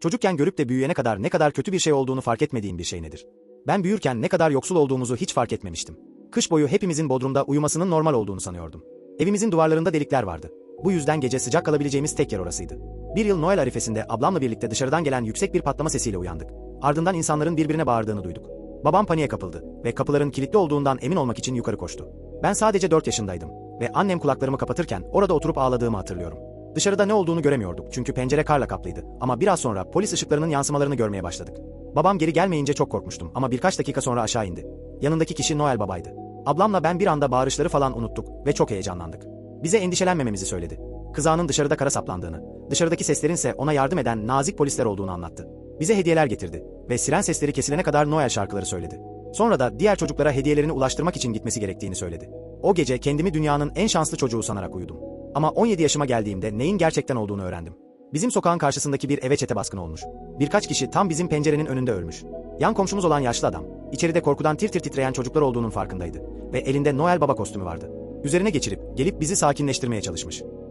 Çocukken görüp de büyüyene kadar ne kadar kötü bir şey olduğunu fark etmediğin bir şey nedir? Ben büyürken ne kadar yoksul olduğumuzu hiç fark etmemiştim. Kış boyu hepimizin bodrumda uyumasının normal olduğunu sanıyordum. Evimizin duvarlarında delikler vardı. Bu yüzden gece sıcak kalabileceğimiz tek yer orasıydı. Bir yıl Noel arifesinde ablamla birlikte dışarıdan gelen yüksek bir patlama sesiyle uyandık. Ardından insanların birbirine bağırdığını duyduk. Babam paniğe kapıldı ve kapıların kilitli olduğundan emin olmak için yukarı koştu. Ben sadece 4 yaşındaydım ve annem kulaklarımı kapatırken orada oturup ağladığımı hatırlıyorum. Dışarıda ne olduğunu göremiyorduk çünkü pencere karla kaplıydı ama biraz sonra polis ışıklarının yansımalarını görmeye başladık. Babam geri gelmeyince çok korkmuştum ama birkaç dakika sonra aşağı indi. Yanındaki kişi Noel babaydı. Ablamla ben bir anda bağırışları falan unuttuk ve çok heyecanlandık. Bize endişelenmememizi söyledi. Kızağının dışarıda kara saplandığını, dışarıdaki seslerin ise ona yardım eden nazik polisler olduğunu anlattı. Bize hediyeler getirdi ve siren sesleri kesilene kadar Noel şarkıları söyledi. Sonra da diğer çocuklara hediyelerini ulaştırmak için gitmesi gerektiğini söyledi. O gece kendimi dünyanın en şanslı çocuğu sanarak uyudum. Ama 17 yaşıma geldiğimde neyin gerçekten olduğunu öğrendim. Bizim sokağın karşısındaki bir eve çete baskını olmuş. Birkaç kişi tam bizim pencerenin önünde ölmüş. Yan komşumuz olan yaşlı adam, içeride korkudan tir tir titreyen çocuklar olduğunun farkındaydı ve elinde Noel Baba kostümü vardı. Üzerine geçirip gelip bizi sakinleştirmeye çalışmış.